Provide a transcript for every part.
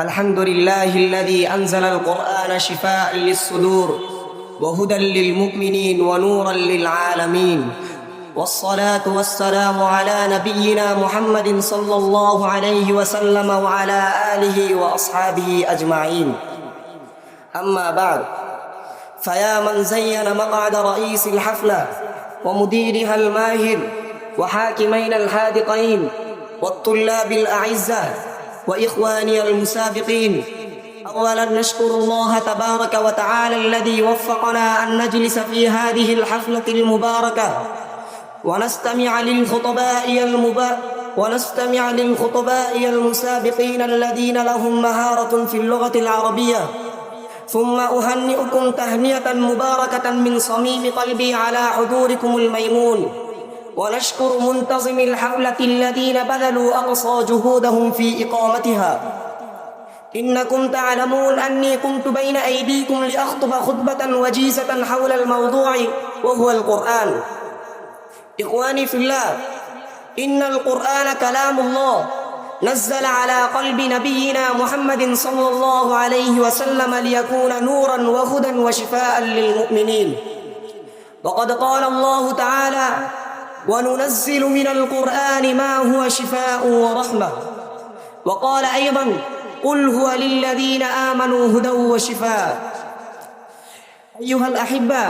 الحمد لله الذي أنزل القرآن شفاء للصدور وهدى للمؤمنين ونورا للعالمين والصلاة والسلام على نبينا محمد صلى الله عليه وسلم وعلى آله وأصحابه أجمعين. أما بعد فيا من زين مقعد رئيس الحفلة ومديرها الماهر وحاكمين الحاذقين والطلاب الأعزة وإخواني المسابقين أولا نشكر الله تبارك وتعالى الذي وفقنا أن نجلس في هذه الحفلة المباركة ونستمع للخطباء المبا ونستمع للخطباء المسابقين الذين لهم مهارة في اللغة العربية. ثم أهنئكم تهنئة مباركة من صميم قلبي على حضوركم الميمون. ونشكر منتظم الحفلة الذين بذلوا أقصى جهودهم في إقامتها. إنكم تعلمون أني كنت بين أيديكم لأخطب خطبة وجيزة حول الموضوع وهو القرآن. إخواني في الله إن القرآن كلام الله. نزل على قلب نبينا محمد صلى الله عليه وسلم ليكون نورا وهدى وشفاء للمؤمنين. وقد قال الله تعالى وننزل من القرآن ما هو شفاء ورحمة. وقال أيضا قل هو للذين آمنوا هدى وشفاء. أيها الأحبة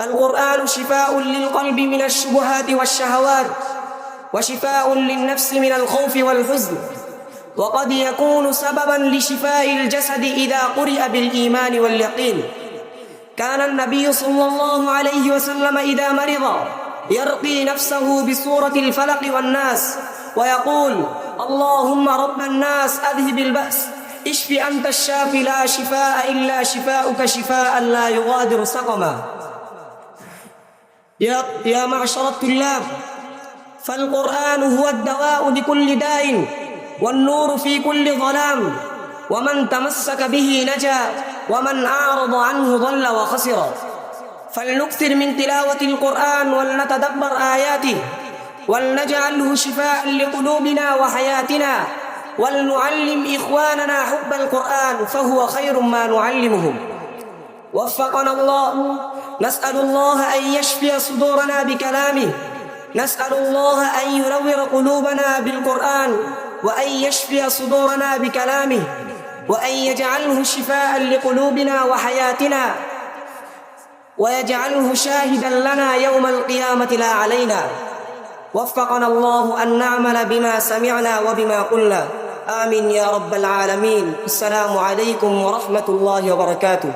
القرآن شفاء للقلب من الشبهات والشهوات وشفاء للنفس من الخوف والحزن. وقد يكون سببا لشفاء الجسد إذا قرئ بالإيمان واليقين. كان النبي صلى الله عليه وسلم إذا مرض يرقي نفسه بسورة الفلق والناس ويقول اللهم رب الناس أذهب البأس. اشف أنت الشافي لا شفاء إلا شفاؤك شفاء لا يغادر سقما. يا, يا معشر الطلاب فالقرآن هو الدواء لكل داء والنور في كل ظلام. ومن تمسك به نجا ومن أعرض عنه ضل وخسر. فلنكثر من تلاوة القرآن ولنتدبر آياته ولنجعله شفاء لقلوبنا وحياتنا ولنعلم إخواننا حب القرآن فهو خير ما نعلمهم. وفقنا الله. نسأل الله أن يشفي صدورنا بكلامه. نسأل الله أن ينور قلوبنا بالقرآن وأن يشفي صدورنا بكلامه وأن يجعله شفاء لقلوبنا وحياتنا ويجعله شاهدا لنا يوم القيامة لا علينا. وفقنا الله أن نعمل بما سمعنا وبما قلنا. آمين يا رب العالمين. السلام عليكم ورحمة الله وبركاته.